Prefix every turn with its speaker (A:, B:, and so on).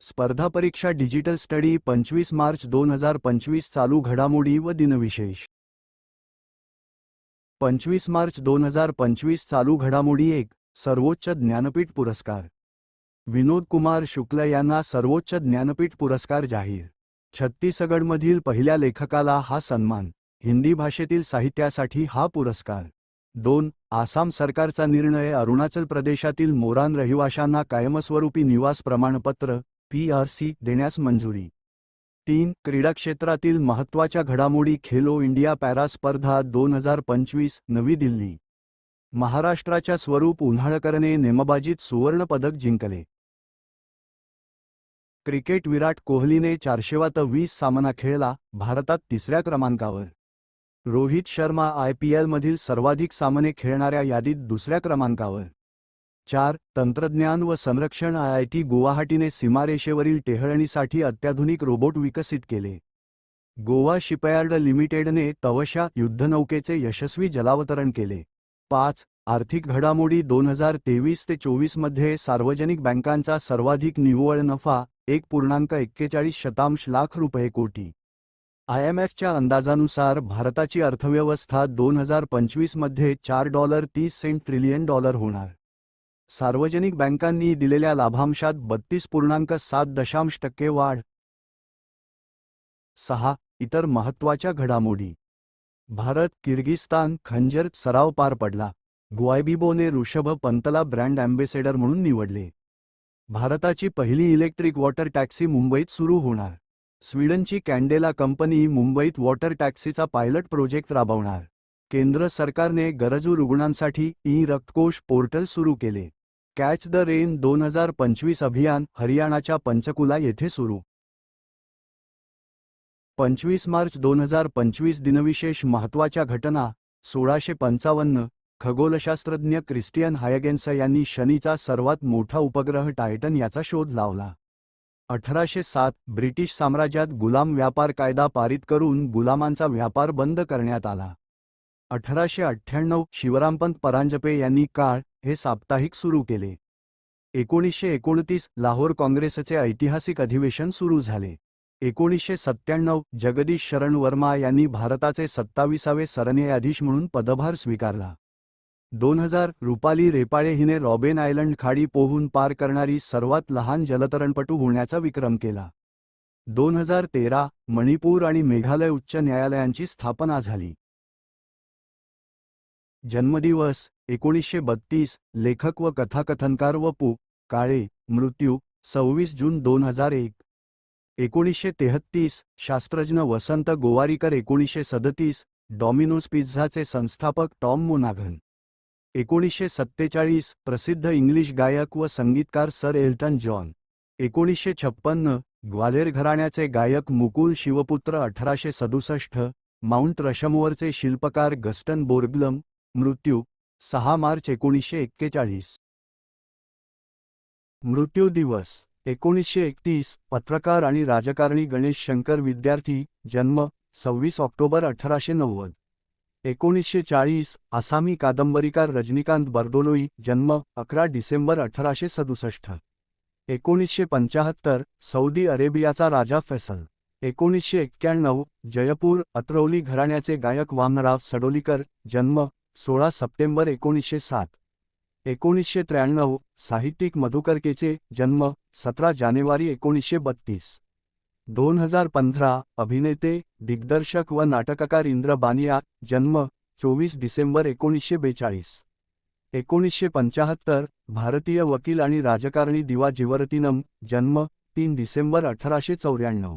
A: स्पर्धा परीक्षा digital study पंचवीस मार्च दोन हजार पंचवीस चालू घडामोडी व दिनविशेष. पंचवीस मार्च दोन हजार पंचवीस चालू घडामोडी एक सर्वोच्च ज्ञानपीठ पुरस्कार. विनोद कुमार शुक्ल यांना सर्वोच्च ज्ञानपीठ पुरस्कार जाहीर. छत्तीसगडमधील पहिल्या लेखकाला हा सन्मान हिंदी भाषेतील साहित्यासाठी हा पुरस्कार. दोन आसाम सरकारचा निर्णय अरुणाचल प्रदेशातील मोरान रहिवाशांना कायमस्वरूपी निवास प्रमाणपत्र पीआरसी देण्यास मंजुरी. तीन क्रीडा क्षेत्रातील महत्त्वाच्या घडामोडी खेलो इंडिया पॅरा स्पर्धा दोन हजार पंचवीस नवी दिल्ली. महाराष्ट्राच्या स्वरूप उन्हाळकरने नेमबाजीत सुवर्णपदक जिंकले. क्रिकेट विराट कोहलीने चारशेवात वीस सामना खेळला भारतात तिसऱ्या क्रमांकावर. रोहित शर्मा आयपीएलमधील सर्वाधिक सामने खेळणाऱ्या यादीत दुसऱ्या क्रमांकावर. चार तंत्रज्ञान व संरक्षण आय आय टी गुवाहाटीने सीमारेषेवरील टेहळणीसाठी अत्याधुनिक रोबोट विकसित केले. गोवा शिपयार्ड लिमिटेडने तवशा युद्धनौकेचे यशस्वी जलावतरण केले. पाच आर्थिक घडामोडी दोन हजार तेवीस ते चोवीसमध्ये सार्वजनिक बँकांचा सर्वाधिक निव्वळ नफा एक पूर्णांक एक्केचाळीस शतांश लाख रुपये कोटी. आयएमएफच्या अंदाजानुसार भारताची अर्थव्यवस्था दोन हजार पंचवीसमध्ये चार डॉलर तीस सेंट ट्रिलियन डॉलर होणार. सार्वजनिक बँकांनी दिलेल्या लाभांशात बत्तीस पूर्णांक सात दशांश टक्के वाढ. सहा इतर महत्त्वाच्या घडामोडी. भारत किर्गिस्तान खंजर सराव पार पडला. ग्वायबिबोने ऋषभ पंतला ब्रँड अँबेसेडर म्हणून निवडले. भारताची पहिली इलेक्ट्रिक वॉटर टॅक्सी मुंबईत सुरू होणार. स्वीडनची कॅन्डेला कंपनी मुंबईत वॉटर टॅक्सीचा पायलट प्रोजेक्ट राबवणार. केंद्र सरकारने गरजू रुग्णांसाठी ई रक्तकोश पोर्टल सुरू केले. कॅच द रेन दोन हजार पंचवीस अभियान हरियाणाच्या पंचकुला येथे सुरू. पंचवीस मार्च दोन हजार पंचवीस दिनविशेष महत्त्वाच्या घटना सोळाशे पंचावन्न खगोलशास्त्रज्ञ क्रिस्टियन हायगेन्स यांनी शनीचा सर्वात मोठा उपग्रह टायटन याचा शोध लावला. अठराशे सात ब्रिटिश साम्राज्यात गुलाम व्यापार कायदा पारित करून गुलामांचा व्यापार बंद करण्यात आला. अठराशे अठ्ठ्याण्णव शिवरामपंत परांजपे यांनी काळ हे साप्ताहिक सुरू केले. एकोणीसशे एकोणतीस लाहोर काँग्रेसचे ऐतिहासिक अधिवेशन सुरू झाले. एकोणीसशे सत्त्याण्णव जगदीश शरण वर्मा यांनी भारताचे सत्ताविसावे सरन्यायाधीश म्हणून पदभार स्वीकारला. दोन हजार रुपाली रेपाळे हिने रॉबेन आयलंड खाडी पोहून पार करणारी सर्वात लहान जलतरणपटू होण्याचा विक्रम केला. दोन हजार तेरा मणिपूर आणि मेघालय उच्च न्यायालयांची स्थापना झाली. जन्मदिवस एकोणीसशे बत्तीस लेखक व कथाकथनकार व पु. काळे मृत्यू सव्वीस जून दोन हजार एक. एकोणीसशे तेहत्तीस शास्त्रज्ञ वसंत गोवारीकर एकोणीसशे सदतीस डॉमिनोज पिझ्झाचे संस्थापक टॉम मोनाघन. एकोणीसशे सत्तेचाळीस प्रसिद्ध इंग्लिश गायक व संगीतकार सर एल्टन जॉन. एकोणीसशे छप्पन्न ग्वाल्हेर घराण्याचे गायक मुकुल शिवपुत्र अठराशे सदुसष्ट माउंट रशमोअरचे शिल्पकार गस्टन बोर्गलम. मृत्यू सहा मार्च एकोणीसशे एक्केचाळीस. मृत्यू दिवस एकोणीसशे एकतीस पत्रकार आणि राजकारणी गणेश शंकर विद्यार्थी जन्म सव्वीस ऑक्टोबर अठराशे नव्वद. एकोणीसशे चाळीस आसामी कादंबरीकार रजनीकांत बर्दोलोई जन्म अकरा डिसेंबर अठराशे सदुसष्ट. एकोणीसशे पंचाहत्तर सौदी अरेबियाचा राजा फैसल. एकोणीसशे एक्क्याण्णव जयपूर अत्रौली घराण्याचे गायक वामनराव सडोलीकर जन्म सोळा सप्टेंबर एकोणीसशे सात. एकोणीसशे त्र्याण्णव साहित्यिक मधुकरकेचे जन्म सतरा जानेवारी एकोणीसशे बत्तीस. दोन हजार पंधरा अभिनेते दिग्दर्शक व नाटककार इंद्र बानिया जन्म चोवीस डिसेंबर एकोणीसशे बेचाळीस. एकोणीसशे पंचाहत्तर भारतीय वकील आणि राजकारणी दिवा जिवरतीनम जन्म तीन डिसेंबर अठराशे चौऱ्याण्णव.